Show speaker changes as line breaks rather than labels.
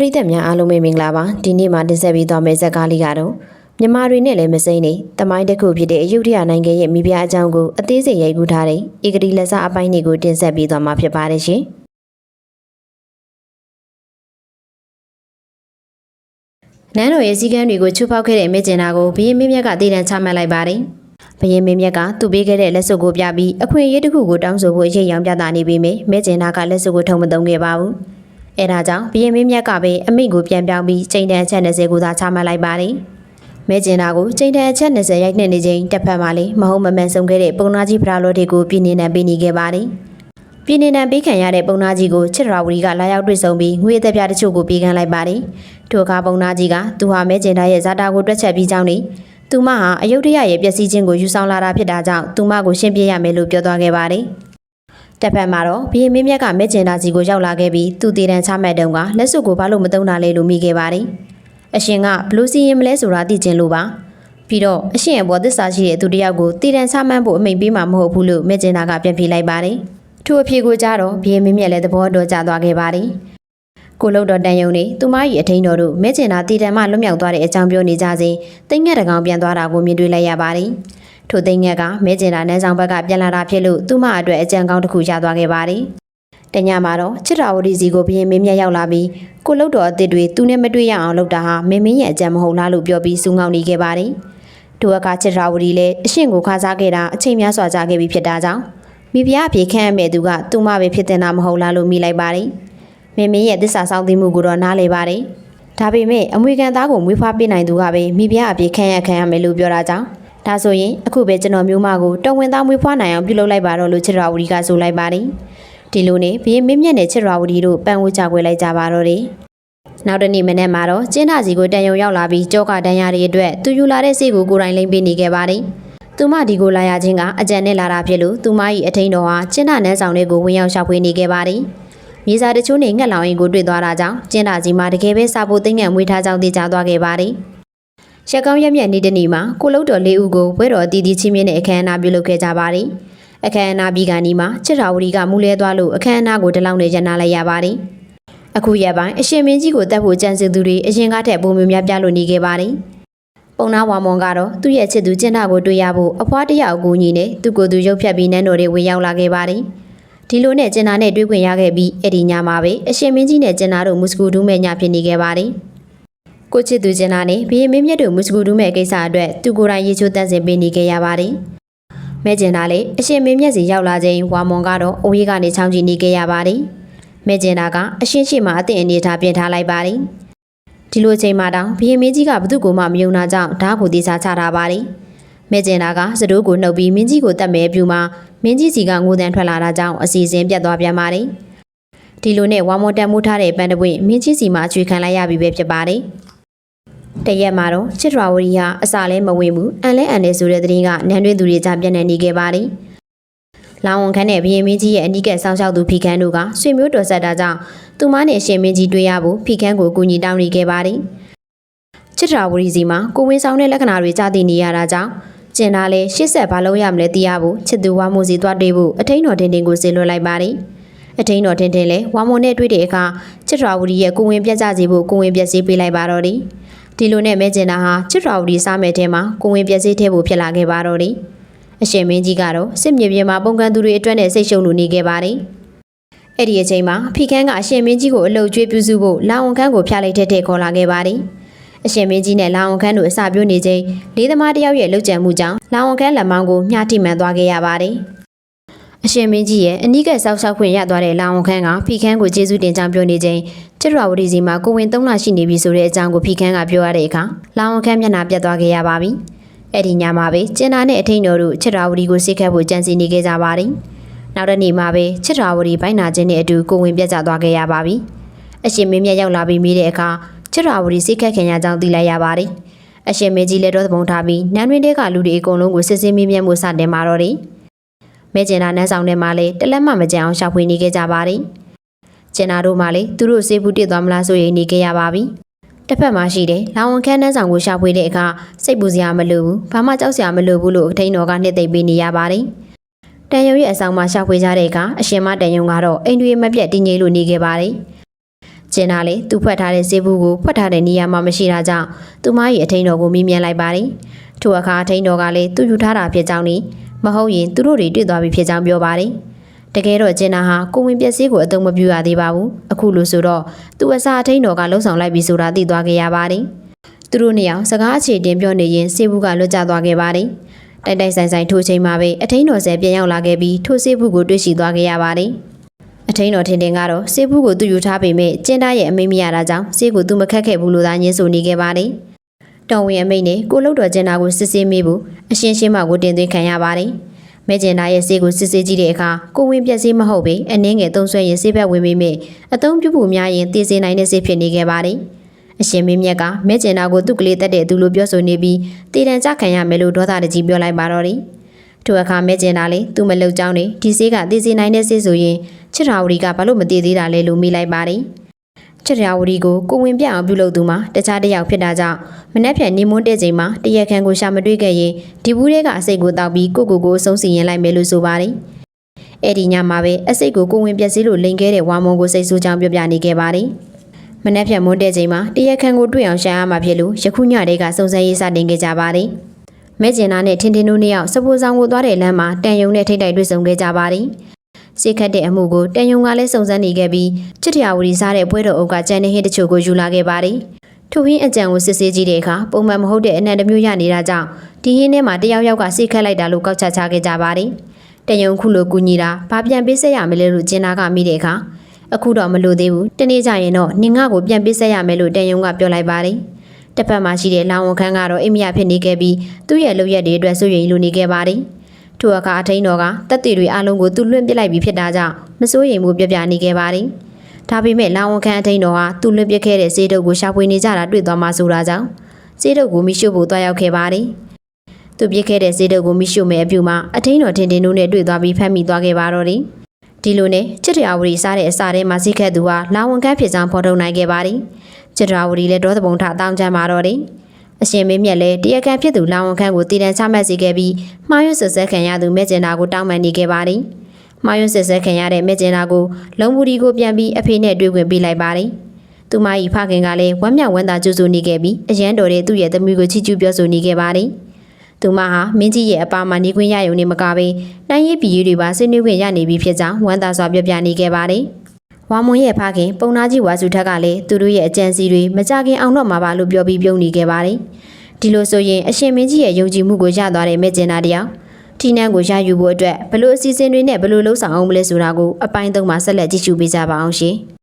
ပရိသတ်များအားလုံးပဲမင်္ဂလာပါဒီနေ့မှာတင်ဆက်ပေးသွားမယ့်ဇာတ်ကားလေးကတော့မြန်မာတွေနဲ့လည်းမစိမ့်နေတမိုင်းတစ်ခုဖြစ်တဲ့အယုဒ္ဓယနိုင်ငံရဲ့မိဖုရားအကြောင်းကိုအသေးစိတ်ရိုက်ကူးထားတဲ့ဧကတိလက်စားအပိုင်းတွေကိုတင်ဆက်ပေးသွားမှာဖြစ်ပါတယ်ရှင်နန်းတော်ရဲ့စည်းကမ်းတွေကိုချိုးဖောက်ခဲ့တဲ့မိကျင်နာကိုဘရင်မင်းမြတ်ကတည်တံ့ချမှတ်လိုက်ပါတယ်ဘရင်မင်းမြတ်ကသူ့ပေးခဲ့တဲ့လက်စွပ်ကိုပြပြီးအခွင့်အရေးတစ်ခုကိုတောင်းဆိုဖို့အရေးရောင်ပြတာနေပေမဲ့မိကျင်နာကလက်စွပ်ကိုထုံမသုံးခဲ့ပါဘူး အဲဒါကြောင့်ဘရင်မင်းမြတ်ကပဲအမိန့်ကိုပြန်ပြောင်းပြီးချိန်တန်အချက်20ကိုသာချမှတ်လိုက်ပါတယ်မဲကျင်နာကိုချိန်တန်အချက်20ရိုက်နှက်နေချိန်တစ်ဖက်မှာလည်းမဟုတ်မမှန်ဆုံးခဲ့တဲ့ပုံနာကြီးဖရာလော်တွေကိုပြည်နေနံပေးနေခဲ့ပါတယ်။ပြည်နေနံပေးခံရတဲ့ပုံနာကြီးကိုချစ်တော်ဝီကလာရောက်တွေ့ဆုံပြီးငွေသက်ပြတချို့ကိုပေးကမ်းလိုက်ပါတယ်။ထိုအခါပုံနာကြီးကသူဟာမဲကျင်နာရဲ့ဇာတာကိုတွက်ချက်ပြီးကြောင်းနေသူမဟာအယုဒ္ဓယရဲ့ပျက်စီးခြင်းကိုယူဆောင်လာတာဖြစ်တာကြောင့်သူမကိုရှင်းပြရမယ်လို့ပြောသွားခဲ့ပါတယ်။ တစ်ဖက်မှာတော့ဘီရင်မင်းမြတ်ကမဲကျင်နာကြီးကိုရောက်လာခဲ့ပြီးသူတည်တံချမဲ့တုန်းကလက်စွပ်ကိုဘာလို့မသုံးတာလဲလို့မိခဲ့ပါတယ်။အရှင်ကဘလူးစီရင်မလဲဆိုတာသိချင်လို့ပါ။ပြီးတော့အရှင်အပေါ်သစ္စာရှိတဲ့သူတစ်ယောက်ကိုတည်တံချမှန်းဖို့အမိန်ပေးမှာမဟုတ်ဘူးလို့မဲကျင်နာကပြန်ပြေးလိုက်ပါတယ်။ထို့အဖြစ်ကိုကြတော့ဘီရင်မင်းမြတ်လည်းသဘောတော်ကျသွားခဲ့ပါတယ်။ကိုလုတ်တော်တန်ယုံနေသူမကြီးအထင်းတော်တို့မဲကျင်နာတည်တံမှလွတ်မြောက်သွားတဲ့အကြောင်းပြောနေကြစဉ်တိတ်ငက်တကောင်ပြန်သွားတာကိုမြင်တွေ့လိုက်ရပါတယ်။ ထိုသိငက်ကမဲကျင်နာနန်းဆောင်ဘက်ကပြန်လာတာဖြစ်လို့သူမအတွက်အကြံကောင်းတစ်ခုရသွားခဲ့ပါတယ်။တညမှာတော့ချစ်တော်ဝတီစီကိုဘရင်မင်းမြတ်ရောက်လာပြီးကိုလုတ်တော်အစ်စ်တွေသူနဲ့မတွေ့ရအောင်လုပ်တာဟာမင်းမင်းရဲ့အကြံမဟုတ်လားလို့ပြောပြီးစူးငောင်းနေခဲ့ပါတယ်။ထိုအခါချစ်တော်ဝတီလည်းအရှင်ကိုခါစားခဲ့တာအချိန်များစွာကြာခဲ့ပြီးဖြစ်တာကြောင့်မိဖုရားအပြေခန့်ရမဲ့သူကသူမပဲဖြစ်တင်တာမဟုတ်လားလို့မိလိုက်ပါတယ်။မင်းမင်းရဲ့သစ္စာဆောင်သိမှုကိုတော့နားလေပါတယ်။ဒါပေမဲ့အမွေခံသားကိုမွေးဖွားပေးနိုင်သူကပဲမိဖုရားအပြေခန့်ရခံရမယ်လို့ပြောတာကြောင့် ဒါဆိုရင်အခုပဲကျွန်တော်မျိုးမကိုတော်ဝင်သားမွေးဖွားနိုင်အောင်ပြုလုပ်လိုက်ပါတော့လို့ချစ်တော်ဝတီကဆိုလိုက်ပါတယ်။ဒီလိုနဲ့ဘရင်မင်းမြတ်နဲ့ချစ်တော်ဝတီတို့ပန်ဝှကြွယ်လိုက်ကြပါတော့တယ်။နောက်တနေ့မနေ့မှာတော့ကျင်းနာစီကိုတန်ယုံရောက်လာပြီးကြောကတန်ရတွေအတွက်သူယူလာတဲ့စိတ်ကိုကိုယ်တိုင်လိမ့်ပေးနေခဲ့ပါတယ်။သူမဒီကိုလာရခြင်းကအကြံနဲ့လာတာဖြစ်လို့သူမ၏အထိန်တော်ဟာကျင်းနာနန်းဆောင်တွေကိုဝင်ရောက်ရှောက်ဖွေးနေခဲ့ပါတယ်။မြေစာတချို့နဲ့ငှက်လောင်ရင်ကိုတွေ့သွားတာကြောင့်ကျင်းနာစီမှာတကယ်ပဲစာဖို့သိင္ကံမွေးထားကြောင်းသိကြသွားခဲ့ပါတယ်။ ရက်ကောင်းရက်မြတ်နေ့တနေ့မှာကိုလုတ်တော်လေးဦးကိုဘွဲတော်အတီးတီးချင်းမြင့်တဲ့အခမ်းအနားပြုလုပ်ခဲ့ကြပါတယ်။အခမ်းအနားပြီးကနေ့မှာချစ်တော်ဝတီကမူလဲသွားလို့အခမ်းအနားကိုတလောင်းနဲ့ရန်နာလိုက်ရပါတယ်။အခုရက်ပိုင်းအရှင်မင်းကြီးကိုတက်ဖို့ကြံစည်သူတွေအရင်ကထက်ပုံမျိုးများပြလို့နေခဲ့ပါတယ်။ပုံနာဝါမွန်ကတော့သူ့ရဲ့ချစ်သူကျင်းတာကိုတွေ့ရဖို့အဖွားတယောက်အကူအညီနဲ့သူ့ကိုယ်သူရုပ်ဖြတ်ပြီးနန်းတော်တွေဝင်ရောက်လာခဲ့ပါတယ်။ဒီလိုနဲ့ကျင်နာနဲ့တွေ့ခွင့်ရခဲ့ပြီးအဲ့ဒီညမှာပဲအရှင်မင်းကြီးနဲ့ကျင်နာတို့မုစကူဒူးမဲ့ညဖြစ်နေခဲ့ပါတယ်။ ကိုချစ်သူကျင်နာနဲ့ဘီရင်မင်းမြတ်တို့မုစကူဒူးမဲ့ကိစ္စအတွက်သူကိုယ်တိုင်ရေချိုးတန်းစင်ပေးနေခဲ့ရပါတယ်။မဲကျင်နာလည်းအရှင်မင်းမြတ်စီရောက်လာချိန်ဝါမွန်ကတော့အဝေးကနေချောင်းကြည့်နေခဲ့ရပါတယ်။မဲကျင်နာကအရှင်ရှိမှအသင့်အနေထားပြင်ထားလိုက်ပါတယ်။ဒီလိုချိန်မှတောင်ဘီရင်မင်းကြီးကဘသူ့ကိုမှမယုံနာကြောင့်ဓာတ်ကိုတေးစားချထားပါတယ်။မဲကျင်နာကစတိုးကိုနှုတ်ပြီးမင်းကြီးကိုတတ်မဲပြူမှာမင်းကြီးစီကငိုတန်ထွက်လာတာကြောင့်အစီအစဉ်ပြတ်သွားပြန်ပါတယ်။ဒီလိုနဲ့ဝါမွန်တန်မိုးထားတဲ့ပန်းတပွင့်မင်းကြီးစီမှာအချွေခံလိုက်ရပြီပဲဖြစ်ပါတယ်။ တရက်မှာတော့ချစ်တော်ဝရီဟာအစာလဲမဝင်ဘူးအန်လဲအန်လဲဆိုတဲ့သတင်းကနန်းတွင်းသူတွေကြားပြန့်နှံ့နေခဲ့ပါတယ်။လောင်ဝန်ခန်းနဲ့ဘရင်မင်းကြီးရဲ့အနီးကပ်စောင့်ရှောက်သူဖီခန်းတို့ကဆွေမျိုးတော်ဆက်တာကြောင့်သူမနဲ့ရှင်မင်းကြီးတွေ့ရဖို့ဖီခန်းကိုအကူအညီတောင်းနေခဲ့ပါတယ်။ချစ်တော်ဝရီစီမှာကိုဝင်းဆောင်တဲ့လက္ခဏာတွေကြားသိနေရတာကြောင့်ကျင်လာလဲရှစ်ဆက်ဘာလုံးရမလဲသိရဖို့ချစ်သူဝါမိုစီသွားတွေ့ဖို့အထိန်တော်တင်တင်ကိုစေလွှတ်လိုက်ပါတယ်။အထိန်တော်တင်တင်လဲဝါမိုနဲ့တွေ့တဲ့အခါချစ်တော်ဝရီရဲ့ကိုဝင်ပြတ်ကြစီဖို့ကိုဝင်ပြက်စီးပေးလိုက်ပါတော့တယ်။ ဒီလိုနဲ့မဲကျင်တာဟာချစ်တော်ဝရီစားမဲ့တဲမှာကိုဝင်ပြက်စီးထဲဖို့ဖြစ်လာခဲ့ပါတော့တယ်။အရှင်မင်းကြီးကတော့စစ်မြေပြင်မှာပုံကန်သူတွေအတွက်နဲ့စိတ်ရှုံလို့နေခဲ့ပါတယ်။အဲ့ဒီအချိန်မှာဖီခန်းကအရှင်မင်းကြီးကိုအလုတ်ကျွေးပြုစုဖို့လောင်ဝန်ခန်းကိုဖျားလိုက်တဲ့တဲ့ခေါ်လာခဲ့ပါတယ်။အရှင်မင်းကြီးနဲ့လောင်ဝန်ခန်းတို့အစာပြိုးနေချိန်လေးသမားတယောက်ရဲ့လှုပ်ကြံမှုကြောင့်လောင်ဝန်ခန်းလက်မောင်းကိုမျှတိမှန်သွားခဲ့ရပါတယ်။ အရှင်မင်းကြီးရဲ့အနီးကပ်ဆောက်ရှောက်ခွင့်ရသွားတဲ့လောင်ဝန်ခန်းကဖီခန်းကိုကျေးဇူးတင်ကြောင်းပြောနေချိန်ကျရဝတီစီမှာကိုဝင်၃လရှိနေပြီဆိုတဲ့အကြောင်းကိုဖီခန်းကပြောရတဲ့အခါလောင်ဝန်ခန်းမျက်နှာပြတ်သွားခဲ့ရပါပြီ။အဲ့ဒီညမှာပဲကျင်နာနဲ့အထိန်တော်တို့ချစ်တော်ဝတီကိုစိတ်ခတ်ဖို့ကြံစည်နေခဲ့ကြပါတယ်။နောက်တစ်နေ့မှာပဲချစ်တော်ဝတီဘိုင်းနာချင်းနဲ့အတူကိုဝင်ပြတ်ကျသွားခဲ့ရပါပြီ။အရှင်မင်းမြတ်ရောက်လာပြီးမိတဲ့အခါချစ်တော်ဝတီစိတ်ခတ်ခင်ရကြောင်းသိလိုက်ရပါတယ်။အရှင်မေကြီးလက်တော်သဘုံထားပြီးနန်းတွင်တဲကလူတွေအကုန်လုံးကိုစစ်စစ်မေးမြန်းမှုစတင်มาတော့တယ်။ မဲကျင်နာနန်းဆောင်ထဲမှာလည်းတလက်မှမကြံအောင်ရှာဖွေနေခဲ့ကြပါတယ်။ကျင်နာတို့မှလည်းသူတို့စေဘူးတစ်သွားမလားဆိုရင်နေခဲ့ရပါပြီ။တစ်ဖက်မှာရှိတယ်လောင်ဝန်ခန်းနန်းဆောင်ကိုရှာဖွေတဲ့အခါစိတ်ပူစရာမလိုဘူးဘာမှကြောက်စရာမလိုဘူးလို့အထိန်တော်ကနှစ်သိမ့်ပေးနေရပါတယ်။တန်ယုံရဲ့အဆောင်မှာရှာဖွေကြတဲ့အခါအရှင်မတန်ယုံကတော့အိမ်တွေမပြတ်တည်ငြိမ်လို့နေခဲ့ပါတယ်။ကျင်နာလေသူဖွက်ထားတဲ့စေဘူးကိုဖွက်ထားတဲ့နေရာမှာမရှိတာကြောင့်သူမ၏အထိန်တော်ကိုမြင်မြန်လိုက်ပါတယ်ထိုအခါအထိန်တော်ကလည်းသူယူထားတာဖြစ်ကြောင်းနဲ့ မဟုတ်ရင်သူတို့တွေတွေ့သွားပြီဖြစ်ကြောင်းပြောပါတယ်တကယ်တော့ကျင်နာဟာကိုဝင်ပျက်စီးကိုအသုံးမပြုရသေးပါဘူးအခုလို့ဆိုတော့သူအစာအထိန်တော်ကလှုံ့ဆော်လိုက်ပြီဆိုတာသိသွားခဲ့ရပါတယ်သူတို့နှစ်ယောက်စကားအခြေတင်ပြောနေရင်စေဘူးကလွတ်ကျသွားခဲ့ပါတယ်တိုက်တိုက်ဆိုင်ဆိုင်ထိုချိန်မှာပဲအထိန်တော်ဆဲပြန်ရောက်လာခဲ့ပြီးထိုစေဘူးကိုတွေ့ရှိသွားခဲ့ရပါတယ်အထိန်တော်ထင်ထင်ကတော့စေဘူးကိုသူယူထားပေမဲ့ကျင်းသားရဲ့အမိတ်မရတာကြောင့်စေကိုသူမခက်ခဲ့ဘူးလို့သာညင်းဆိုနေခဲ့ပါတယ် တော်ဝင်အမိတ်နဲ့ကိုလုတ်တော်ကျင်းသားကိုစစ်ဆေးမိဘူးအရှင်းရှင်းမှကိုတင်သွင်းခံရပါတယ်မဲကျင်သားရဲ့စေကိုစစ်ဆေးကြည့်တဲ့အခါကိုဝင်ပြက်စေးမဟုတ်ပေအနှင်းငယ်သုံးဆွဲရင်စေဘက်ဝင်မိမိအသုံးပြုဖို့များရင်တည်စေနိုင်တဲ့စေဖြစ်နေခဲ့ပါတယ်အရှင်မင်းမြတ်ကမဲကျင်သားကိုသူ့ကလေးတက်တဲ့သူလိုပြောဆိုနေပြီးတည်တံကြခံရမယ်လို့ဒေါသတကြီးပြောလိုက်ပါတော့တယ်ထိုအခါမဲကျင်သားလေးသူမလုံကြောင်းနေဒီစေးကတည်စေနိုင်တဲ့စေဆိုရင်ချစ်ရာဝရီကဘာလို့မတည်သေးတာလဲလို့မိလိုက်ပါတယ် ချစ်ရာဝရီကိုကိုဝင်ပြအောင်ပြုလုပ်သူမှာတခြားတစ်ယောက်ဖြစ်တာကြောင့်မနှက်ဖြန်နေမွန်းတဲ့ချိန်မှာတရက်ခန့်ကိုရှာမတွေ့ခဲ့ရင်ဒီဘူးထဲကအစိတ်ကိုတောက်ပြီးကိုကိုကိုအဆုံးစီရင်လိုက်မယ်လို့ဆိုပါတယ်။အဲ့ဒီညမှာပဲအစိတ်ကိုကိုဝင်ပြက်စီးလို့လိန်ခဲ့တဲ့ဝါမုံကိုစိတ်ဆိုးကြောင်းပြောပြနေခဲ့ပါတယ်။မနှက်ဖြန်မွန်းတဲ့ချိန်မှာတရက်ခန့်ကိုတွေ့အောင်ရှာရမှာဖြစ်လို့ယခုညတည်းကစုံစမ်းရေးစတင်ခဲ့ကြပါတယ်။မဲကျင်နာနဲ့ထင်ထင်တို့နှစ်ယောက်စပူဆောင်ကိုသွားတဲ့လမ်းမှာတန်ယုံနဲ့ထိတ်တိုက်တွေ့ဆုံခဲ့ကြပါတယ်။ စိတ်ခတ်တဲ့အမှုကိုတန်ယုံကလည်းစုံစမ်းနေခဲ့ပြီးချစ်တရာဝရီစားတဲ့ပွဲတော်အုပ်ကကြံနေဟင်းတချို့ကိုယူလာခဲ့ပါတယ်။ထိုဟင်းအကြံကိုစစ်ဆေးကြည့်တဲ့အခါပုံမှန်မဟုတ်တဲ့အနံ့တစ်မျိုးရနေတာကြောင့်ဒီဟင်းထဲမှာတယောက်ယောက်ကစိတ်ခတ်လိုက်တာလို့ကောက်ချက်ချခဲ့ကြပါတယ်။တန်ယုံခုလိုကူညီတာဘာပြန်ပေးဆက်ရမလဲလို့ကျင်နာကမိတဲ့အခါအခုတော့မလို့သေးဘူးတနေ့ကျရင်တော့နင်ငါကိုပြန်ပေးဆက်ရမယ်လို့တန်ယုံကပြောလိုက်ပါတယ်။တစ်ဖက်မှာရှိတဲ့လောင်ဝန်ခန်းကတော့အိမ်မရဖြစ်နေခဲ့ပြီးသူ့ရဲ့လုပ်ရက်တွေအတွက်စိုးရိမ်လိုနေခဲ့ပါတယ်။ ထိုအခါအထိန်တော်ကတက်တီတွေအလုံးကိုသူလွှင့်ပစ်လိုက်ပြီးဖြစ်တာကြောင့်မစိုးရိမ်မှုပြပြနေခဲ့ပါတယ်။ဒါပေမဲ့လောင်ဝန်ခန်းအထိန်တော်ဟာသူလွှင့်ပစ်ခဲ့တဲ့စေးတုပ်ကိုရှာဖွေနေကြတာတွေ့သွားမှဆိုတာကြောင့်စေးတုပ်ကိုမိရှုဖို့တွားရောက်ခဲ့ပါတယ်။သူပြစ်ခဲ့တဲ့စေးတုပ်ကိုမိရှုမဲ့အပြူမှာအထိန်တော်ထင်ထင်တို့နဲ့တွေ့သွားပြီးဖမ်းမိသွားခဲ့ပါတော့တယ်။ဒီလိုနဲ့ချစ်တရာဝရီစားတဲ့အစာထဲမှာစိတ်ခတ်သူဟာလောင်ဝန်ခန်းဖြစ်ကြောင်းဖော်ထုတ်နိုင်ခဲ့ပါတယ်။ချစ်တရာဝရီလည်းဒေါသပုံထအတောင်းချမ်းပါတော့တယ်။ အရှင်မင်းမြတ်လည်းတရားခံဖြစ်သူလောင်ဝန်ခန်းကိုတည်တံချမှတ်စေခဲ့ပြီးမှားရွံ့ဆက်ဆက်ခံရသူမဲကျင်နာကိုတောင်းပန်နေခဲ့ပါတယ်။မှားရွံ့ဆက်ဆက်ခံရတဲ့မဲကျင်နာကိုလုံဘူးဒီကိုပြန်ပြီးအဖေနဲ့တွေ့ခွင့်ပေးလိုက်ပါတယ်။သူမ၏ဖခင်ကလည်းဝမ်းမြောက်ဝမ်းသာကြိုးဆိုနေခဲ့ပြီးအရန်တော်တဲ့သူ့ရဲ့သမီးကိုချီးကျူးပြောဆိုနေခဲ့ပါတယ်။သူမဟာမင်းကြီးရဲ့အပါမှာနေခွင့်ရရုံနဲ့မကဘဲနိုင်ရည်ပြည်တွေပါဆွေးနွေးခွင့်ရနေပြီဖြစ်ကြောင်းဝမ်းသာစွာပြောပြနေခဲ့ပါတယ်။ ဝါမွန်ရဲ့ဖခင်ပုံနာကြီးဝါစုထက်ကလည်းသူတို့ရဲ့အကြံစီတွေမကြခင်အောင်တော့မှာပါလို့ပြောပြီးပြုံးနေခဲ့ပါတယ်။ဒီလိုဆိုရင်အရှင်မင်းကြီးရဲ့ယုံကြည်မှုကိုရသွားတဲ့မဲကျင်နာတယောက်ထီနန်းကိုရယူဖို့အတွက်ဘလို့အစီအစဉ်တွေနဲ့ဘလို့လှုပ်ဆောင်အောင်မလဲဆိုတာကိုအပိုင်းသုံးမှာဆက်လက်ကြည့်ရှုပေးကြပါအောင်ရှင်။